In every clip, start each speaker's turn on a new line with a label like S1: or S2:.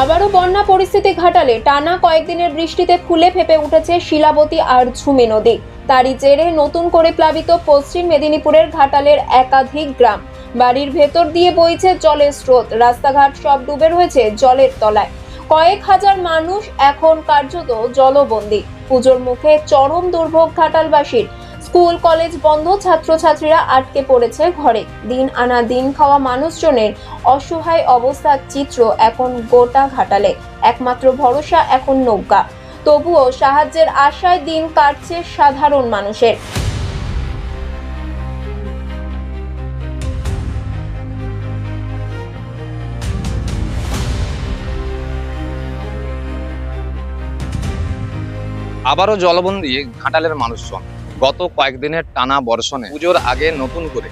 S1: আবারও বন্যা পরিস্থিতি ঘাটালে টানা কয়েকদিনের বৃষ্টিতে ফুলে ফেপে উঠেছে শিলাবতী আর ঝুমে নদী। তারই জেরে নতুন করে প্লাবিত পশ্চিম মেদিনীপুরের ঘাটালের একাধিক গ্রাম। বাড়ির ভেতর দিয়ে বইছে জলের স্রোত। রাস্তাঘাট সব ডুবে রয়েছে জলের তলায়। কয়েক হাজার মানুষ এখন কার্যত জলবন্দী। পুজোর মুখে চরম দুর্ভোগ ঘাটালবাসীর। স্কুল, কলেজ বন্ধ, ছাত্রছাত্রীরা আটকে পড়েছে ঘরে। দিন আনা দিন খাওয়া মানুষজনের অসহায় অবস্থার চিত্র এখন গোটা ঘাটালে। একমাত্র ভরসা এখন নৌকা। তবুও সাহায্যের আশায় দিন কাটছে সাধারণ মানুষের।
S2: আবারও জলবন্দি ঘাটালের মানুষজন। গত কয়েকদিনের টানা বর্ষণে পুজোর আগে নতুন করে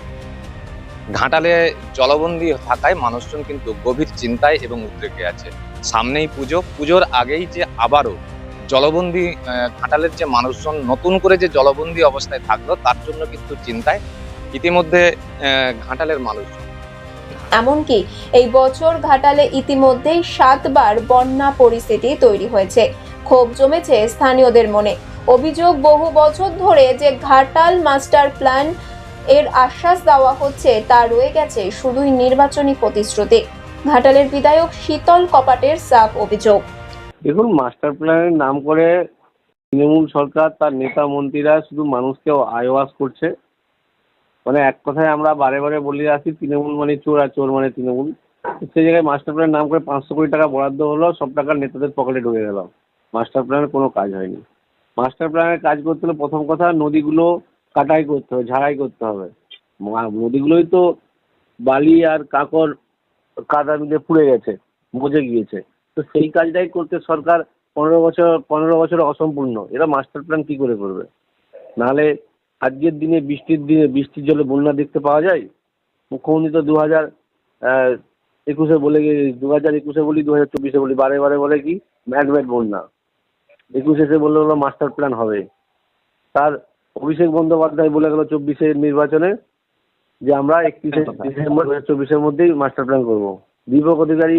S2: ঘাটালে জলবন্দি থাকায় মানুষজন কিন্তু গভীর চিন্তায় এবং উদ্রেকে আছে। সামনেই পুজো। পুজোর আগেই যে আবারও জলবন্দি ঘাটালের যে মানুষজন নতুন করে যে জলবন্দি অবস্থায় থাকল, তার জন্য কিন্তু চিন্তায় ইতিমধ্যে ঘাটালের মানুষজন।
S1: এমনকি এই বছর ঘাটালে ইতিমধ্যেই সাতবার বন্যা পরিস্থিতি তৈরি হয়েছে। ক্ষোভ জমেছে স্থানীয়দের মনে। অভিযোগ বহু বছর ধরে যে ঘাটাল মাস্টার প্ল্যান এর আশ্বাস দেওয়া হচ্ছে, তা রয়ে গেছে শুধুই নির্বাচনী প্রতিশ্রুতি। ঘাটালের বিধায়ক শীতল কপাটের সাফ অভিযোগ।
S3: দেখুন, মাস্টার প্ল্যানের নাম করে তৃণমূল সরকার, তার নেতা মন্ত্রীরা শুধু মানুষকে আয়ওয়াশ করছে। মানে এক কথায় আমরা বারে বারে বলে আসি, তৃণমূল মানে চোর আর চোর মানে তৃণমূল। সেই জায়গায় মাস্টার প্ল্যানের নাম করে পাঁচশো কোটি টাকা বরাদ্দ হলো, সব টাকা নেতাদের পকেটে ঢুকে গেল। মাস্টার প্ল্যানের কোনো কাজ হয়নি। মাস্টার প্ল্যানের কাজ করতে হলে প্রথম কথা নদীগুলো কাটাই করতে হবে, ঝাড়াই করতে হবে। নদীগুলোই তো বালি আর কাঁকড় কাদা মিলে পুড়ে গেছে বুঝে গিয়েছে। তো সেই কাজটাই করতে সরকার পনেরো বছর পনেরো বছর অসম্পূর্ণ। এরা মাস্টার প্ল্যান কী করে করবে? নাহলে আজকের দিনে বৃষ্টির দিনে বৃষ্টির জলে বন্যা দেখতে পাওয়া যায়? মুখ্যমন্ত্রী তো দু হাজার একুশে বলে দু হাজার একুশে বলি, দু হাজার চব্বিশে বলি, বারে বারে বলে কি? ম্যাড ম্যাড বন্যা। একুশে এসে বলল হলো মাস্টার প্ল্যান হবে। তার অভিষেক বন্দ্যোপাধ্যায় বলে গেল চব্বিশের নির্বাচনে যে আমরা একত্রিশে ডিসেম্বর দু হাজার চব্বিশের মধ্যেই মাস্টার প্ল্যান করব। দীপক অধিকারী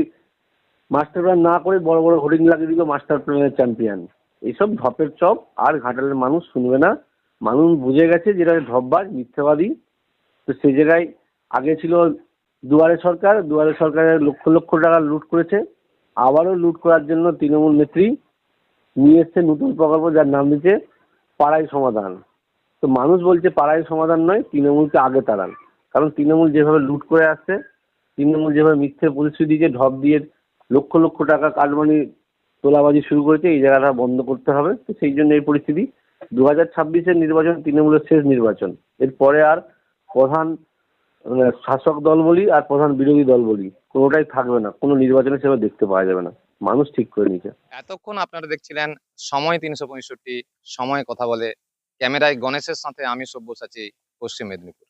S3: মাস্টার প্ল্যান না করে বড় বড় হোর্ডিং লাগিয়ে দিল মাস্টার প্ল্যানের চ্যাম্পিয়ন এইসব ঢপের চপ আর ঘাটালের মানুষ শুনবে না। মানুষ বুঝে গেছে যেটা ঢপবাজ মিথ্যাবাদী। তো সেই জায়গায় আগে ছিল দুয়ারে সরকার দুয়ারে সরকারের লক্ষ লক্ষ টাকা লুট করেছে। আবারও লুট করার জন্য তৃণমূল নেত্রী নিয়ে এসছে নতুন প্রকল্প যার নাম দিচ্ছে পাড়ায় সমাধান। তো মানুষ বলছে পাড়াই সমাধান নয়, তৃণমূলকে আগে তাড়ান। কারণ তৃণমূল যেভাবে লুট করে আসছে, তৃণমূল যেভাবে মিথ্যে প্রতিশ্রুতি দিয়ে ঢপ দিয়ে লক্ষ লক্ষ টাকা কাটমানি তোলাবাজি শুরু করেছে, এই জায়গাটা বন্ধ করতে হবে। তো সেই জন্য এই পরিস্থিতি। দু হাজার ছাব্বিশের নির্বাচন তৃণমূলের শেষ নির্বাচন। এরপরে আর প্রধান মানে শাসক দল বলি আর প্রধান বিরোধী দল বলি, কোনোটাই থাকবে না। কোনো নির্বাচনে সেভাবে দেখতে পাওয়া যাবে না। মানুষ ঠিক করে নিয়েছে।
S2: এতক্ষণ আপনারা দেখছিলেন সময় তিনশো পঁয়ষট্টি, সময় কথা বলে। ক্যামেরায় গণেশের সাথে আমি সব্যসাচী, পশ্চিম মেদিনীপুর।